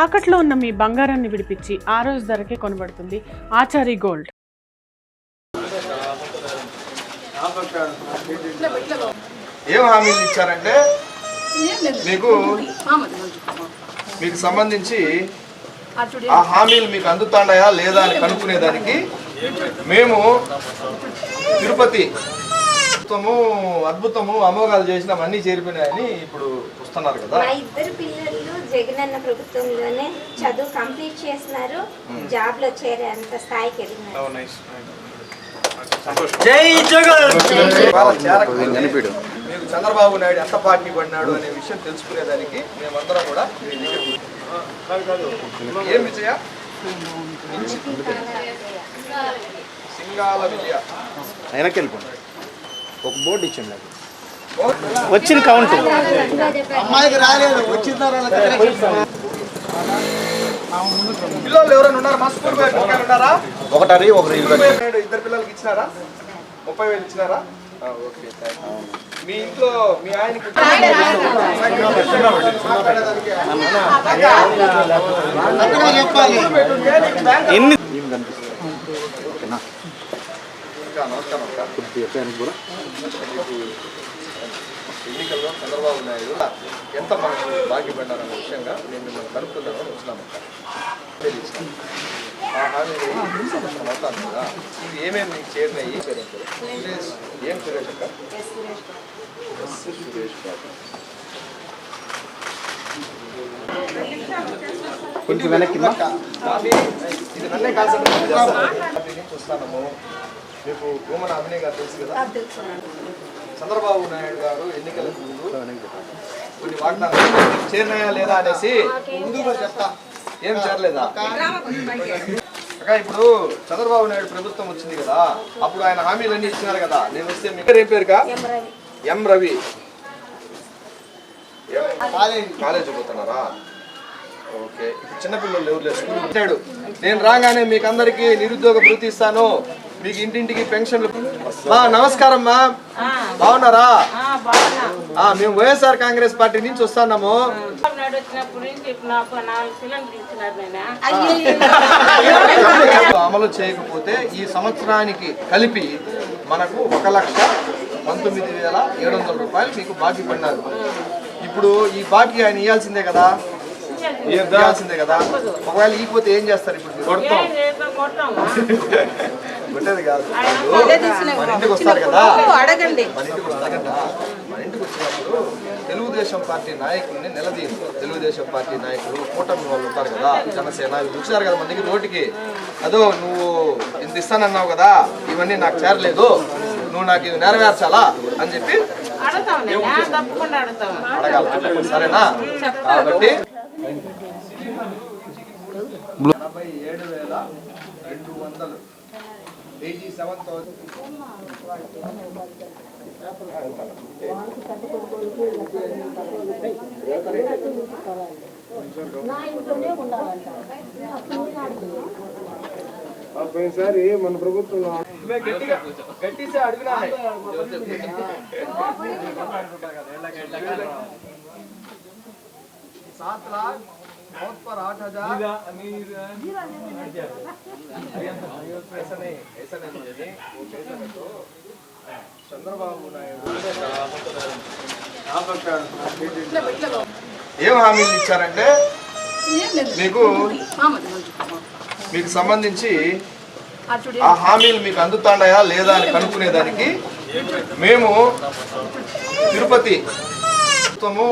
తాకట్లో ఉన్న మీ బంగారాన్ని విడిపించి ఆ రోజు ధరకే కొనబడుతుంది ఆచారి గోల్డ్. ఏం హామీలు ఇచ్చారంటే? మీకు మీకు సంబంధించి ఆ హామీలు మీకు అందుతాడాయా లేదా అని కనుక్కునేదానికి మేము తిరుపతి అద్భుతము అద్భుతము అమోఘాలు చేసినాం అన్నీ చేరిపోయినాయని ఇప్పుడు వస్తున్నారు కదా. జగనన్న ప్రభుత్వంలోనే చదువు కంప్లీట్ చేస్తున్నారు. జాబ్లో చేరే అంత స్థాయికి ఎదిగినారు. చేరకపోతే మీకు చంద్రబాబు నాయుడు ఎంత పార్టీ పడినాడు అనే విషయం తెలుసుకునేదానికి మేమందరం కూడా ఏం విజయ? సింగాల విజయ. వెనక్కి వెళ్ళిపోండి ఒక బోర్డు ఇచ్చింది నాకు. వచ్చిన కౌంట్ పిల్లలు ఎవరైనా ఉన్నారు మా స్కూల్ ఉన్నారా ఒకటరి ఒకరు ఇద్దరు పిల్లలకి ఇచ్చినారా ముప్పై వేలు ఇచ్చినారా ఆ, ఓకే. మీ ఇంట్లో మీ ఆయనకి ఎన్ని కనిపిస్తుంది ఎన్నికల్లో చంద్రబాబు నాయుడు ఎంత మనకు భాగ్యపడ్డారన్న విషయంగా నేను మిమ్మల్ని కనుక్కుందామని వచ్చినాము. ఆ సంవత్సరం అవుతాను కదా ఏమేమి చేరినాయి? పేరు ఏం? సురేష్ అక్క? సురేష్ కొంచెం వెనక్కి ఇది నన్నే వస్తాము మీకు భూమన అభినయ్ గారు తెలుసు కదా? చంద్రబాబు నాయుడు గారు ఎన్నికల ముందు కొన్ని వాగ్దానాలు చేరినాయా లేదా అనేసి చెప్తా. ఏం చేరలేదా? ఇప్పుడు చంద్రబాబు నాయుడు ప్రభుత్వం వచ్చింది కదా అప్పుడు ఆయన హామీలన్నీ ఇచ్చినారు కదా నేను వస్తే మీ పేరు ఏం పేరుగా ఎం రవి. కాలేజ్ పోతున్నారా? ఓకే. ఇప్పుడు చిన్నపిల్లలు ఎవరు లేరు? స్కూల్ పెట్టాడు నేను రాగానే మీకు అందరికి నిరుద్యోగ భృతి ఇస్తాను. మీకు ఇంటింటికి పెన్షన్లు. మా నమస్కారం మా. బాగున్నారా? ఆ, మేము వైఎస్ఆర్ కాంగ్రెస్ పార్టీ నుంచి వస్తున్నాము. అమలు చేయకపోతే ఈ సంవత్సరానికి కలిపి మనకు ఒక లక్ష పంతొమ్మిది వేల ఏడు వందల రూపాయలు మీకు బాకీ పడినారు. ఇప్పుడు ఈ బాకీ ఆయన ఇవ్వాల్సిందే కదా? ఇవ్వాల్సిందే కదా? ఒకవేళ ఇకపోతే ఏం చేస్తారు ఇప్పుడు? కొడతాం. కాదు. మన ఇంటికి వస్తారు కదా? అడగండి. మన ఇంటికి వస్తారు కదా? మన ఇంటికి వచ్చినప్పుడు తెలుగుదేశం పార్టీ నాయకుల్ని నిలదీయం తెలుగుదేశం పార్టీ నాయకులు కూటమి వాళ్ళు ఉంటారు కదా జనసేన వచ్చారు కదా మన దగ్గర రోడ్డుకి. అదో నువ్వు ఇంత ఇస్తానన్నావు కదా ఇవన్నీ నాకు చేరలేదు. నువ్వు నాకు ఇవి నెరవేర్చాలా అని చెప్పి అడగాలి. సరేనా? కాబట్టి ఏడు వేల రెండు వందలు. ఎయిటీ సెవెన్ థౌసండ్ పోయినసారి మన ప్రభుత్వం సాత్ లాక్ मौत पर आठ हजार ऐसा नहीं ऐसा नहीं मुझे वो पैसा तो చంద్రబాబు నాయుడు ఏం హామీలు ఇచ్చారంటే మీకు మీకు సంబంధించి ఆ హామీలు మీకు అందుతాడాయా లేదా అని కనుక్కునేదానికి మేము తిరుపతి అద్భుతము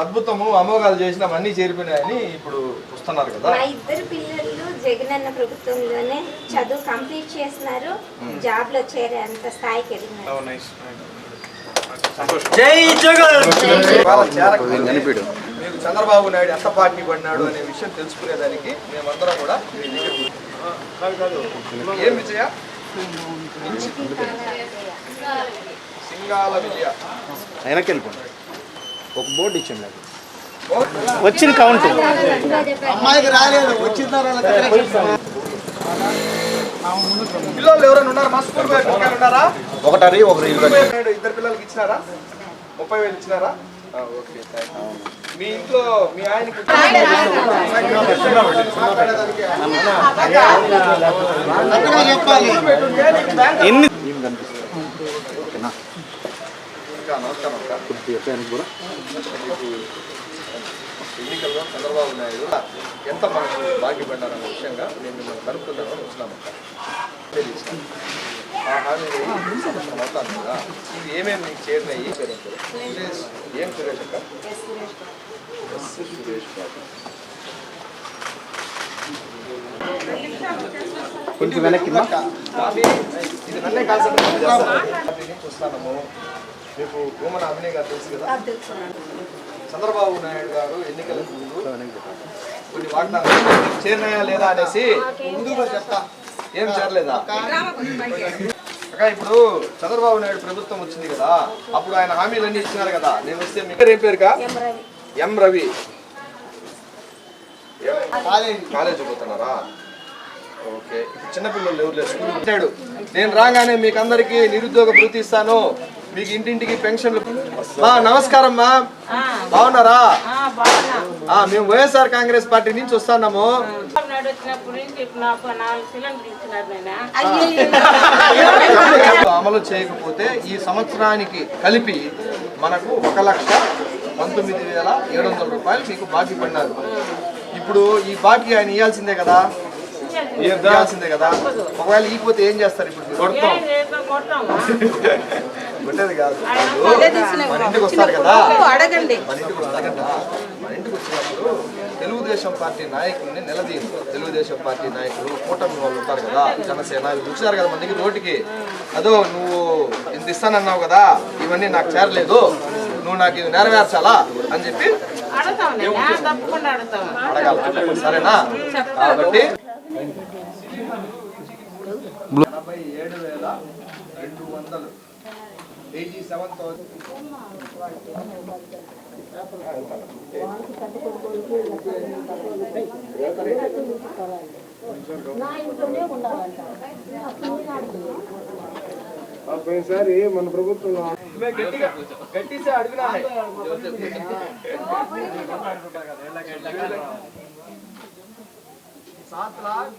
అద్భుతము అమోఘాలు చేసినాం అన్నీ చేరిపోయినాయని ఇప్పుడు వస్తున్నారు కదా. మా ఇద్దరు పిల్లలు జగనన్న ప్రభుత్వంలోనే చదువు కంప్లీట్ చేస్తున్నారు. జాబ్లో చేరే అంత స్థాయికి ఎదిగినారు మీకు చంద్రబాబు నాయుడు ఎంత పార్టీ పడినాడు అనే విషయం తెలుసుకునేదానికి మేమందరం కూడా ఏం విజయ? సింగాల విజయ. వెనక్కి వెళ్ళిపోండి ఒక బోర్డు ఇచ్చింది నాకు. వచ్చిన కౌంట్. పిల్లలు ఎవరైనా ఉన్నారు? మా స్కూల్ పోయే పిల్లలు ఉన్నారా? ఒకటరి ఒకరు ఇద్దరు పిల్లలకి ఇచ్చినారా? ముప్పై వేలు ఇచ్చినారా? ఓకే. మీ ఇంట్లో మీ ఆయనకి ఎన్ని ఇంకా నమస్కారం అక్క ఎన్నికల్లో చంద్రబాబు నాయుడు ఎంత మనకు బాధ్యపడ్డారన్న విషయంగా నేను మిమ్మల్ని కనుక్కుందామని వచ్చినాము తెలియదు ఆ హామీ సంవత్సరం అవుతాను కదా. ఇది ఏమేమి మీకు చేరినాయి? సురేష్ ఏం సురేష్ అక్క? కొంచెం వెనక్కి ఇది నన్నే వస్తాము మీకు భూమన అభినయ్ గారు తెలుసు కదా? చంద్రబాబు నాయుడు గారు ఎన్నికలకు ముందు కొన్ని వాగ్దానాలు చేరినాయా లేదా అనేసి ముందుగా చెప్తా. ఏం చేరలేదా? అక్క ఇప్పుడు చంద్రబాబు నాయుడు ప్రభుత్వం వచ్చింది కదా అప్పుడు ఆయన హామీలన్నీ ఇచ్చినారు కదా. నేను వస్తే మీ పేరు ఏం పేరుగా ఎం రవి. కాలేజీ పోతున్నారా? ఓకే. ఇప్పుడు చిన్నపిల్లలు ఎవరు లేదు స్కూల్ పెట్టాడు నేను రాగానే మీకు అందరికి నిరుద్యోగ భృతి ఇస్తాను. మీకు ఇంటింటికి పెన్షన్లు. మా నమస్కారం మా. బాగున్నారా? ఆ, బాగున్నా. ఆ, మేము వైఎస్ఆర్ కాంగ్రెస్ పార్టీ నుంచి వస్తున్నాము. అమలు చేయకపోతే ఈ సంవత్సరానికి కలిపి మనకు ఒక లక్ష పంతొమ్మిది వేల ఏడు వందల రూపాయలు మీకు బాకీ పడినారు. ఇప్పుడు ఈ బాకీ ఆయన ఇవ్వాల్సిందే కదా? ఇవ్వాల్సిందే కదా? ఒకవేళ ఇకపోతే ఏం చేస్తారు ఇప్పుడు? కొడతాం. కాదు. మన ఇంటికి వస్తారు కదా. అడగండి. మన ఇంటికి మన వచ్చినప్పుడు తెలుగుదేశం పార్టీ నాయకుల్ని నిలదీయరు. తెలుగుదేశం పార్టీ నాయకులు కూటమి వాళ్ళు ఉంటారు కదా జనసేన వచ్చారు కదా మన దగ్గర రోడ్డుకి అదో నువ్వు ఇంత ఇస్తానన్నావు కదా ఇవన్నీ నాకు చేరలేదు. నువ్వు నాకు ఇది నెరవేర్చాలా అని చెప్పి అడగాలి. సరేనా? కాబట్టి ఏడు వేల రెండు వందలు. ఎయిటీ సెవెన్ థౌసండ్ పోయినసారి మన ప్రభుత్వం సాత్ లాక్